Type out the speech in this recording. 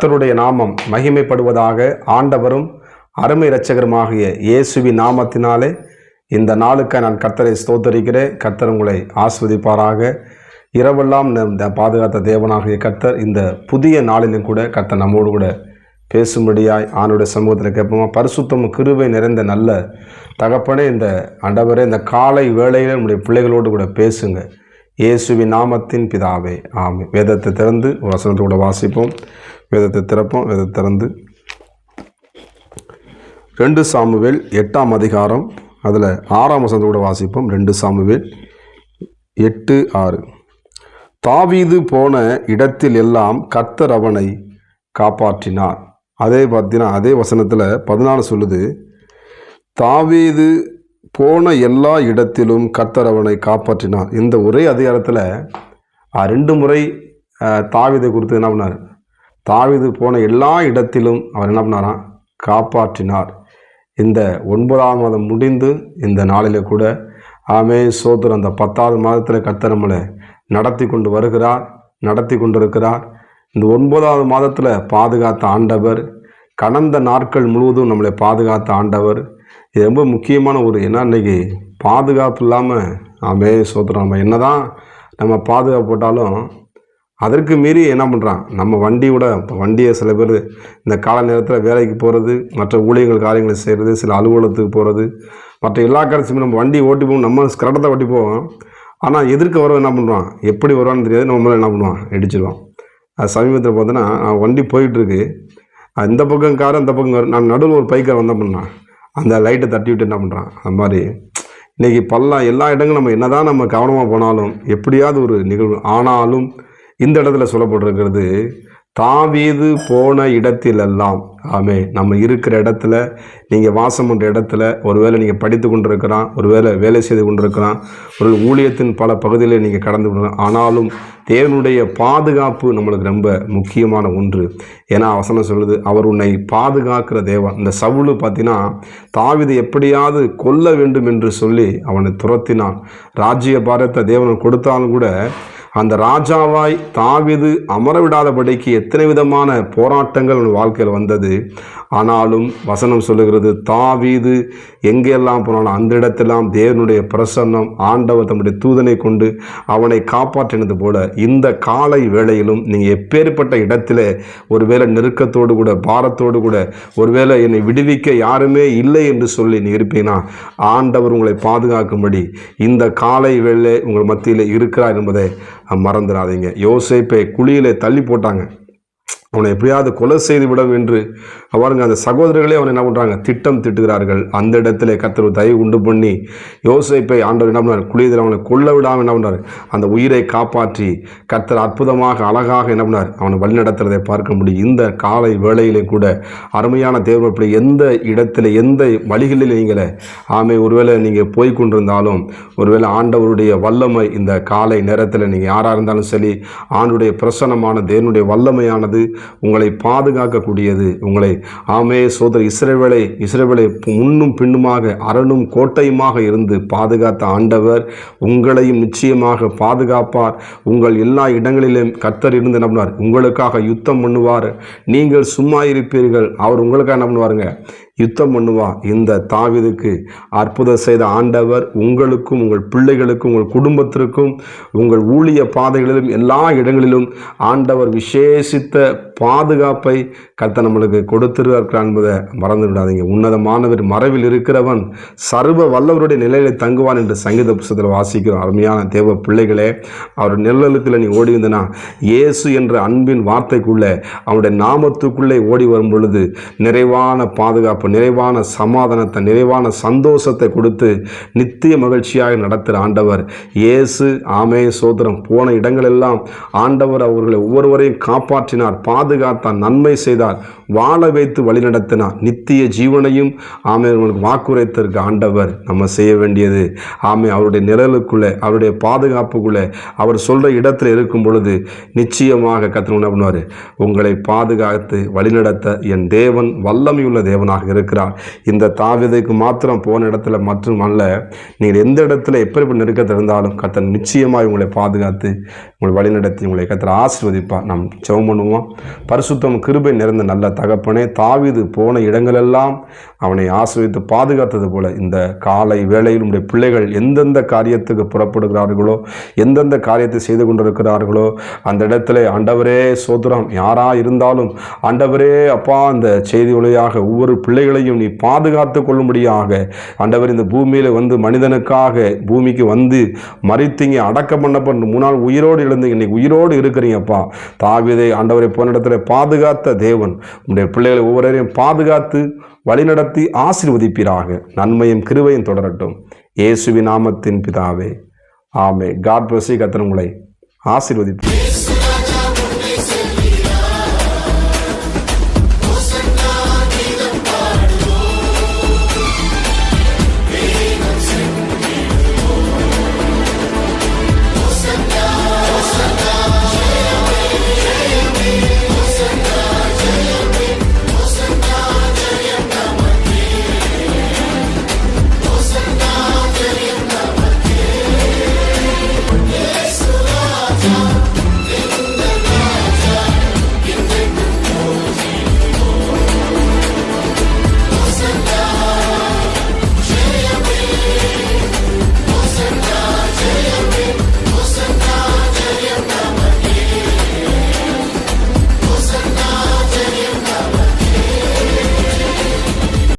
கர்த்தருடைய நாமம் மகிமைப்படுவதாக ஆண்டவரும் அருமை இரட்சகருமாகிய இயேசுவின் நாமத்தினாலே இந்த நாளுக்கு நான் கர்த்தரை ஸ்தோத்தரிக்கிறேன். கர்த்தர் உங்களை ஆஸ்வதிப்பாராக. இரவெல்லாம் இந்த பாதுகாத்த தேவனாகிய கர்த்தர் இந்த புதிய நாளிலும் கூட கர்த்தர் நம்மோடு கூட பேசும்படியாய் ஆணுடைய சமூகத்தில் கேட்போமா? பரிசுத்தம் கிருவை நிறைந்த நல்ல தகப்பனே இந்த ஆண்டவரே இந்த காலை வேளையில் நம்முடைய பிள்ளைகளோடு கூட பேசுங்க. இயேசுவின் நாமத்தின் பிதாவே. ஆமை வேதத்தை திறந்து ஒரு கூட வாசிப்போம். வேதத்தை திறப்போம் வேதத்தை திறந்து. ரெண்டு சாமுவேல் எட்டாம் அதிகாரம் அதில் ஆறாம் வசனத்தை கூட வாசிப்போம். ரெண்டு சாமுவேல் எட்டு ஆறு. தாவீது போன இடத்தில் எல்லாம் கர்த்தர் அவனை காப்பாற்றினார். அதே பார்த்தீங்கன்னா அதே வசனத்தில் பதினாலு சொல்லுது தாவீது போன எல்லா இடத்திலும் கர்த்தர் அவனை காப்பாற்றினார். இந்த ஒரே அதிகாரத்தில் ரெண்டு முறை தாவீதை குறித்து என்ன பண்ணார்? தாவிது போன எல்லா இடத்திலும் அவர் என்ன பண்ணாராம்? காப்பாற்றினார். இந்த ஒன்பதாம் மாதம் முடிந்து இந்த நாளில் கூட ஆமே சோதர் அந்த பத்தாவது மாதத்தில் கத்த நம்மளை நடத்தி கொண்டு வருகிறார் நடத்தி கொண்டிருக்கிறார். இந்த ஒன்பதாவது மாதத்தில் பாதுகாத்த ஆண்டவர் கடந்த நாட்கள் முழுவதும் நம்மளை பாதுகாத்த ஆண்டவர். இது ரொம்ப முக்கியமான ஒரு என்ன இன்னைக்கு பாதுகாப்பு இல்லாமல் ஆமே சோத்திரம் நம்ம என்ன தான் நம்ம பாதுகாப்பு போட்டாலும் அதற்கு மீறி என்ன பண்ணுறான் நம்ம வண்டியோட இப்போ வண்டியை சில பேர் இந்த கால நேரத்தில் வேலைக்கு போகிறது மற்ற ஊழியர்கள் காரியங்களை செய்கிறது சில அலுவலகத்துக்கு போகிறது மற்ற எல்லா காரியத்தையும் நம்ம வண்டி ஓட்டி போவோம் நம்ம கரெக்டாக ஓட்டி போவோம். ஆனால் எதிர்க்க வரவன் என்ன பண்ணுவான் எப்படி வருவான்னு தெரியாது நம்ம மேலே என்ன பண்ணுவான்? இடிச்சிடுவான் அது சமீபத்தில் பார்த்தோன்னா வண்டி போயிட்டுருக்கு. இந்த பக்கம் கார் இந்த பக்கம் கார் நான் நடுவில் ஒரு பைக்கை வந்த பண்ணான் அந்த லைட்டை தட்டி விட்டு என்ன பண்ணுறான் அந்த மாதிரி. இன்றைக்கி பல்லாம் எல்லா இடங்களும் நம்ம என்னதான் நம்ம கவனமாக போனாலும் எப்படியாவது ஒரு நிகழ்வு ஆனாலும் இந்த இடத்துல சொல்லப்பட்டிருக்கிறது தாவீது போன இடத்திலெல்லாம் ஆமே நம்ம இருக்கிற இடத்துல நீங்கள் வாசம் பண்ணுற இடத்துல ஒருவேளை நீங்கள் படித்து கொண்டிருக்கிறான் ஒருவேளை வேலை செய்து கொண்டிருக்கிறான் ஒரு ஊழியத்தின் பல பகுதியில் நீங்கள் கடந்து கொண்டு ஆனாலும் தேவனுடைய பாதுகாப்பு நம்மளுக்கு ரொம்ப முக்கியமான ஒன்று. ஏன்னா அவசனம் சொல்லுது அவர் உன்னை பாதுகாக்கிற தேவன். இந்த சவுளு பார்த்தீங்கன்னா தாவிதை எப்படியாவது கொல்ல வேண்டும் என்று சொல்லி அவனை துரத்தினான். ராஜ்ய பாரத்தை தேவன் கொடுத்தாலும் கூட அந்த ராஜாவாய் தாவிது அமரவிடாதபடிக்கு எத்தனை விதமான போராட்டங்கள் அவன் வாழ்க்கையில் வந்தது. ஆனாலும் வசனம் சொல்லுகிறது தாவீது எங்கெல்லாம் போனாலும் அந்த இடத்தெல்லாம் தேவனுடைய பிரசன்னம் ஆண்டவர் தம்முடைய தூதனை கொண்டு அவனை காப்பாற்றினது போல இந்த காலை வேளையிலும் நீங்கள் எப்பேற்பட்ட இடத்துல ஒருவேளை நெருக்கத்தோடு கூட பாரத்தோடு கூட ஒருவேளை என்னை விடுவிக்க யாருமே இல்லை என்று சொல்லி நீ இருப்பீங்கன்னா ஆண்டவர் உங்களை பாதுகாக்கும்படி இந்த காலை வேளை உங்கள் மத்தியில் இருக்கிறார் என்பதை மறந்துடாதீங்க. யோசேப்பை குழியிலே தள்ளி போட்டாங்க. அவனை எப்படியாவது கொலை செய்து விடும் என்று அவருங்க அந்த சகோதரர்களே அவனை என்ன பண்ணுறாங்க திட்டம் திட்டுகிறார்கள். அந்த இடத்துல கத்தர் தயவு உண்டு பண்ணி யோசிப்பை ஆண்டவர் என்ன பண்ணார் குளியதில் அவனை கொல்ல விடாமல் என்ன பண்ணார் அந்த உயிரை காப்பாற்றி கத்தர் அற்புதமாக அழகாக என்ன பண்ணார் அவனை வழிநடத்துறதை பார்க்க முடியும். இந்த காலை வேளையிலே கூட அருமையான தேவப்படி எந்த இடத்துல எந்த வழிகளில் நீங்களே ஆமை ஒருவேளை நீங்கள் போய் கொண்டிருந்தாலும் ஒருவேளை ஆண்டவருடைய வல்லமை இந்த காலை நேரத்தில் நீங்கள் யாராக இருந்தாலும் சரி ஆண்டுடைய பிரசன்னமான தேவனுடைய வல்லமையானது உங்களை பாதுகாக்கக்கூடியது. உங்களை ஆமே சோதர் இஸ்ரேவேலை இஸ்ரேவேலை முன்னும் பின்னுமாக அரணும் கோட்டையுமாக இருந்து பாதுகாத்த ஆண்டவர் உங்களையும் நிச்சயமாக பாதுகாப்பார். உங்கள் எல்லா இடங்களிலும் கர்த்தர் இருந்து நம்பினார் உங்களுக்காக யுத்தம் பண்ணுவார். நீங்கள் சும்மா இருப்பீர்கள். அவர் உங்களுக்காக நம்பினாருங்க யுத்தம் பண்ணுவா. இந்த தாவிதுக்கு அற்புதம் செய்த ஆண்டவர் உங்களுக்கும் உங்கள் பிள்ளைகளுக்கும் உங்கள் குடும்பத்திற்கும் உங்கள் ஊழிய பாதைகளிலும் எல்லா இடங்களிலும் ஆண்டவர் விசேஷித்த பாதுகாப்பை கத்த நம்மளுக்கு கொடுத்திருக்கிறார் என்பதை மறந்து விடாதீங்க. உன்னதமானவர் மறைவில் இருக்கிறவன் சர்வ வல்லவருடைய நிலையில தங்குவான் என்று சங்கீத புஸ்தத்தில் வாசிக்கிறோம். அருமையான தேவ பிள்ளைகளே அவர் நிழலுக்குள்ள நீ ஓடி வந்தனா? இயேசு என்ற அன்பின் வார்த்தைக்குள்ளே அவனுடைய நாமத்துக்குள்ளே ஓடி வரும் பொழுது நிறைவான பாதுகாப்பு நிறைவான சமாதானத்தை நிறைவான சந்தோஷத்தை கொடுத்து நித்திய மகிழ்ச்சியாக நடத்துகிற ஆண்டவர். இயேசு ஆமே சோதரம் போன இடங்களெல்லாம் ஆண்டவர் அவர்களை ஒவ்வொருவரையும் காப்பாற்றினார் பாதுகாத்தார் நன்மை செய்தார் வாழ வைத்து வழிநடத்தினார் நித்திய ஜீவனையும் ஆமே உங்களுக்கு வாக்குரைத்திருக்க ஆண்டவர் நம்ம செய்ய வேண்டியது. ஆமே அவருடைய நிழலுக்குள்ளே அவருடைய பாதுகாப்புக்குள்ளே அவர் சொல்கிற இடத்துல இருக்கும் பொழுது நிச்சயமாக கத்தர் என்ன பண்ணுவார்? உங்களை பாதுகாத்து வழிநடத்த என் தேவன் வல்லமையுள்ள தேவனாக இருக்கிறார் இருக்கிறார் இந்த தாவிதைக்கு மாத்திரம் போன இடத்துல மற்றும் அல்ல நீங்கள் எந்த இடத்துல எப்படிப்பட்ட நெருக்கத்தில் இருந்தாலும் கத்தன் நிச்சயமாக உங்களை பாதுகாத்து உங்களை வழிநடத்தி உங்களை கத்தர் ஆசிர்வதிப்பார். நாம் ஜெபம் பண்ணுவோம். பரிசுத்தம் கிருபை நிறைந்த நல்ல தகப்பனே தாவிது போன இடங்களெல்லாம் அவனை ஆசீர்வதித்து பாதுகாத்தது போல இந்த காலை வேளையில் உடைய பிள்ளைகள் எந்தெந்த காரியத்துக்கு புறப்படுகிறார்களோ எந்தெந்த காரியத்தை செய்து கொண்டிருக்கிறார்களோ அந்த இடத்துல ஆண்டவரே சோதரம் யாராக இருந்தாலும் ஆண்டவரே அப்பா அந்த செய்தி ஒளியாக ஒவ்வொரு பிள்ளை பிள்ளைகளையும் நீ பாதுகாத்து கொள்ளும்படியாக ஆண்டவர் இந்த பூமியில் வந்து மனிதனுக்காக பூமிக்கு வந்து மறித்தீங்க அடக்கம் பண்ணப்பட்டு மூணாள் உயிரோடு எழுந்தீங்க இன்னைக்கு உயிரோடு இருக்கிறீங்கப்பா. தாவிதை ஆண்டவரை போன இடத்துல பாதுகாத்த தேவன் உடைய பிள்ளைகளை ஒவ்வொருவரையும் பாதுகாத்து வழிநடத்தி ஆசீர்வதிப்பீராக. நன்மையும் கிருவையும் தொடரட்டும். இயேசுவி நாமத்தின் பிதாவே. ஆமே காட் பிரசி கத்தர் உங்களை